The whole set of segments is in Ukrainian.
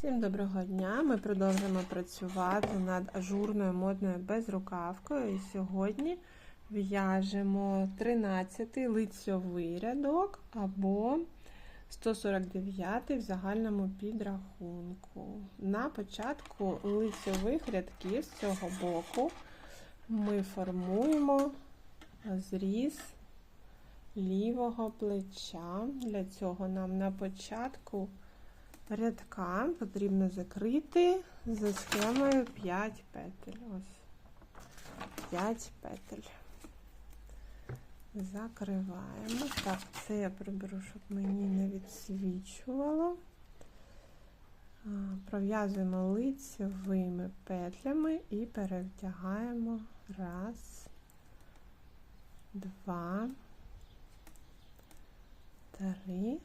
Всім доброго дня! Ми продовжуємо працювати над ажурною модною безрукавкою. І сьогодні в'яжемо 13-й лицьовий рядок або 149 в загальному підрахунку. На початку лицьових рядків з цього боку ми формуємо зріз лівого плеча. Для цього нам на початку рядка потрібно закрити за схемою 5 петель. Ось 5 петель. Закриваємо. Так, це я приберу, щоб мені не відсвічувало. Пров'язуємо лицевими петлями і перевтягаємо раз, два, три,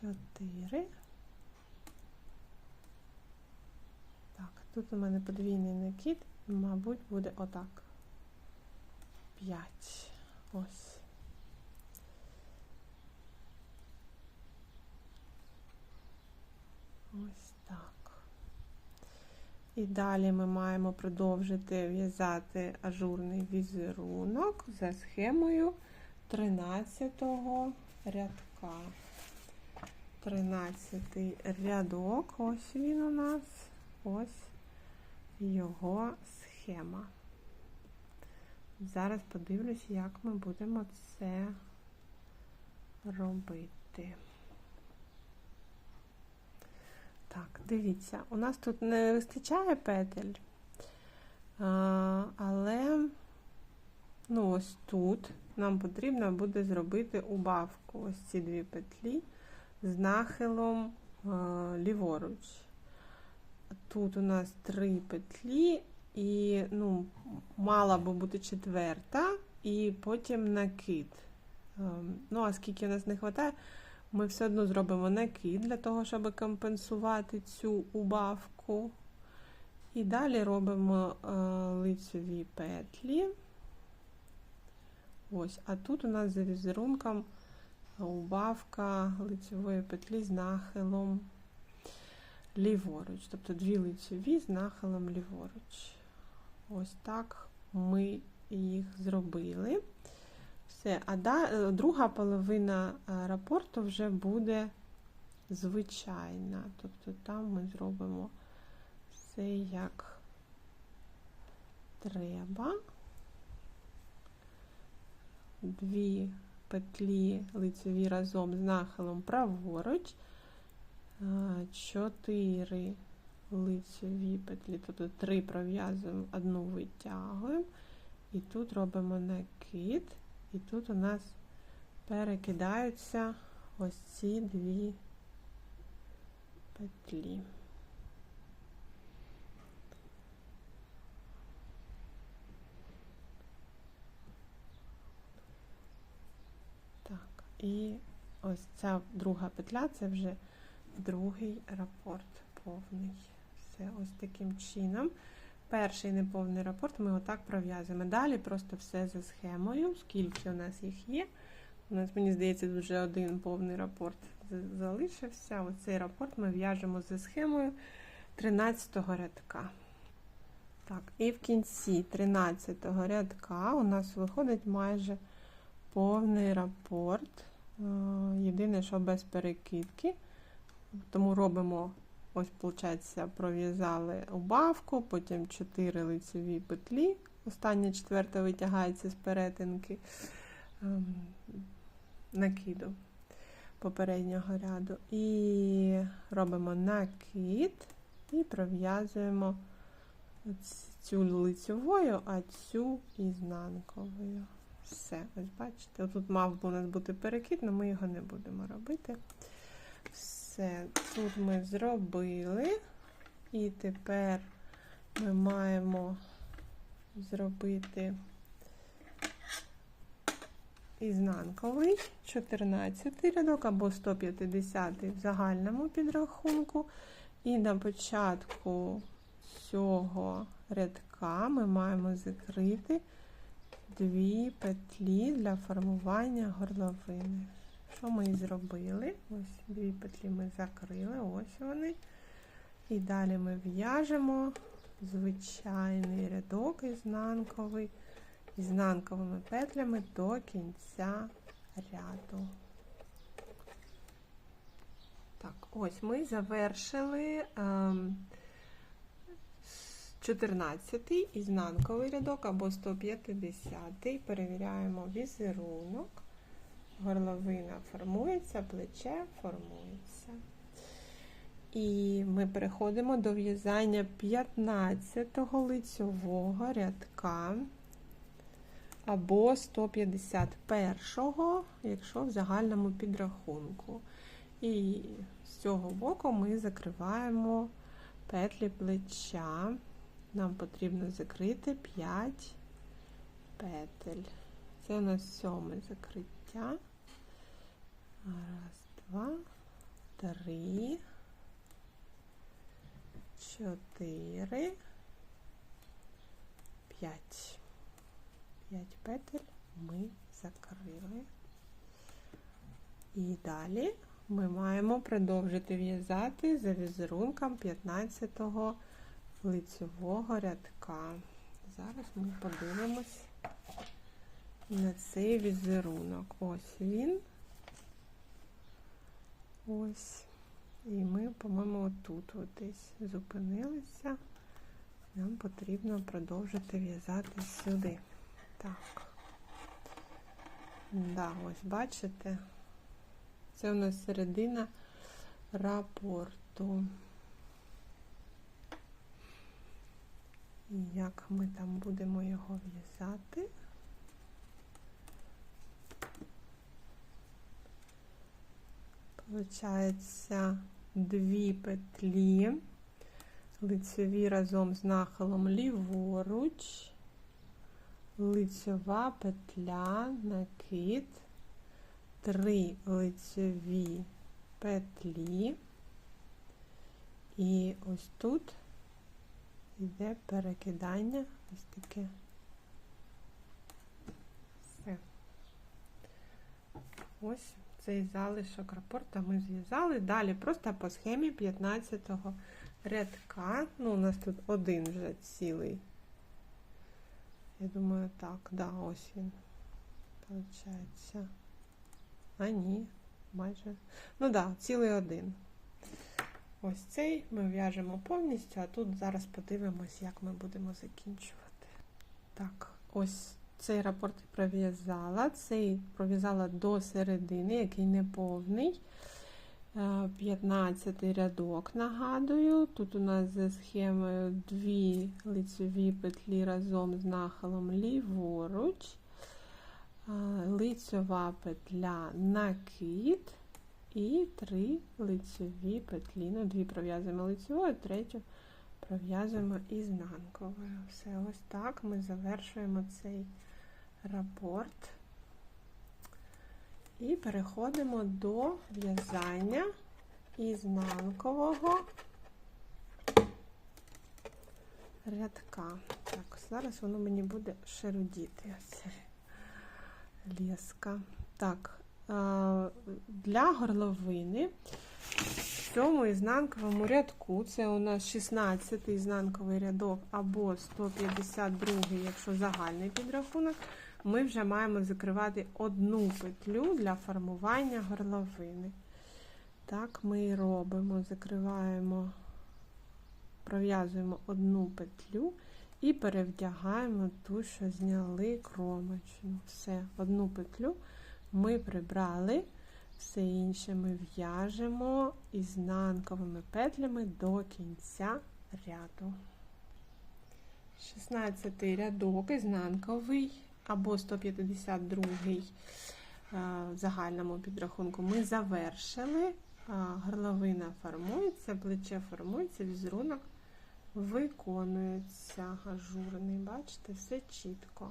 чотири. Так, тут у мене подвійний накид, мабуть, буде отак. П'ять. Ось. Ось так. І далі ми маємо продовжити в'язати ажурний візерунок за схемою 13 рядка. 13 рядок, ось він у нас, ось його схема. Зараз подивлюсь, як ми будемо це робити. Так, дивіться, у нас тут не вистачає петель, але ну, ось тут нам потрібно буде зробити убавку. Ось ці дві петлі з нахилом ліворуч. Тут у нас три петлі, і ну, мала би бути четверта, і потім накид. Ну, а скільки у нас не вистачає, ми все одно зробимо накид для того, щоб компенсувати цю убавку. І далі робимо лицеві петлі. Ось, а тут у нас за візерунком убавка лицевої петлі з нахилом ліворуч. Тобто дві лицеві з нахилом ліворуч. Ось так ми їх зробили. Все, а да, друга половина рапорту вже буде звичайна. Тобто там ми зробимо все як треба. Дві петлі лицеві разом з нахилом праворуч, чотири лицеві петлі, тобто три пров'язуємо, одну витягуємо, і тут робимо накид, і тут у нас перекидаються ось ці дві петлі. Так, і ось ця друга петля це вже другий рапорт повний. Все ось таким чином. Перший неповний рапорт ми отак пров'язуємо. Далі просто все за схемою, скільки у нас їх є. У нас, мені здається, вже один повний рапорт залишився. Оцей рапорт ми в'яжемо за схемою 13-го рядка. Так, І в кінці 13-го рядка у нас виходить майже повний рапорт. Єдине, що без перекидки. Тому робимо Ось, виходить, пров'язали убавку, потім 4 лицеві петлі. Остання четверта витягається з перетинки ем, накиду попереднього ряду. І робимо накид і пров'язуємо цю лицевою, а цю ізнанковою. Все, ось бачите, тут мав би у нас бути перекид, але ми його не будемо робити. Все, тут ми зробили, і тепер ми маємо зробити ізнанковий 14 рядок або 150 в загальному підрахунку. І на початку цього рядка ми маємо закрити дві петлі для формування горловини. що ми і зробили. Ось дві петлі ми закрили, ось вони. І далі ми в'яжемо звичайний рядок ізнанковий, ізнанковими петлями до кінця ряду. Так, ось ми завершили ем, 14 ізнанковий рядок або 150. Перевіряємо візерунок. Горловина формується, плече формується. І ми переходимо до в'язання 15-го лицьового рядка або 151-го, якщо в загальному підрахунку. І з цього боку ми закриваємо петлі плеча. Нам потрібно закрити 5 петель. Це у нас сьоме закриття. Раз, два, три, чотири, п'ять. П'ять петель ми закрили. І далі ми маємо продовжити в'язати за візерунком 15-го лицевого рядка. Зараз ми подивимось на цей візерунок. Ось він. Ось. І ми, по-моєму, тут от десь зупинилися. Нам потрібно продовжити в'язати сюди. Так. Да, ось бачите? Це у нас середина рапорту. І як ми там будемо його в'язати? Получається дві петлі, лицеві разом з нахилом ліворуч, лицьова петля, накид, три лицеві петлі, і ось тут йде перекидання, ось таке. Все. Ось цей залишок рапорта ми зв'язали. Далі просто по схемі 15-го рядка. Ну, у нас тут один вже цілий. Я думаю, так, да, ось він. Получається. А ні, майже. Ну так, да, цілий один. Ось цей ми в'яжемо повністю, а тут зараз подивимось, як ми будемо закінчувати. Так, ось цей рапорт пров'язала. Цей пров'язала до середини, який не повний. 15 рядок, нагадую. Тут у нас за схемою дві лицеві петлі разом з нахилом ліворуч, лицьова петля накид і три лицеві петлі. Ну, дві пров'язуємо лицевою, третю пров'язуємо ізнанковою. Все, ось так ми завершуємо цей рапорт. І переходимо до в'язання ізнанкового рядка. Так, зараз воно мені буде шерудіти. Леска. Так, для горловини в цьому ізнанковому рядку, це у нас 16 ізнанковий рядок або 152, якщо загальний підрахунок, ми вже маємо закривати одну петлю для формування горловини. Так, ми і робимо, закриваємо, пров'язуємо одну петлю і перевдягаємо ту, що зняли кромочну. Все, одну петлю ми прибрали, все інше ми в'яжемо ізнанковими петлями до кінця ряду. 16 рядок ізнанковий або 152 в загальному підрахунку ми завершили. Горловина формується, плече формується, візерунок виконується ажурний. Бачите, все чітко.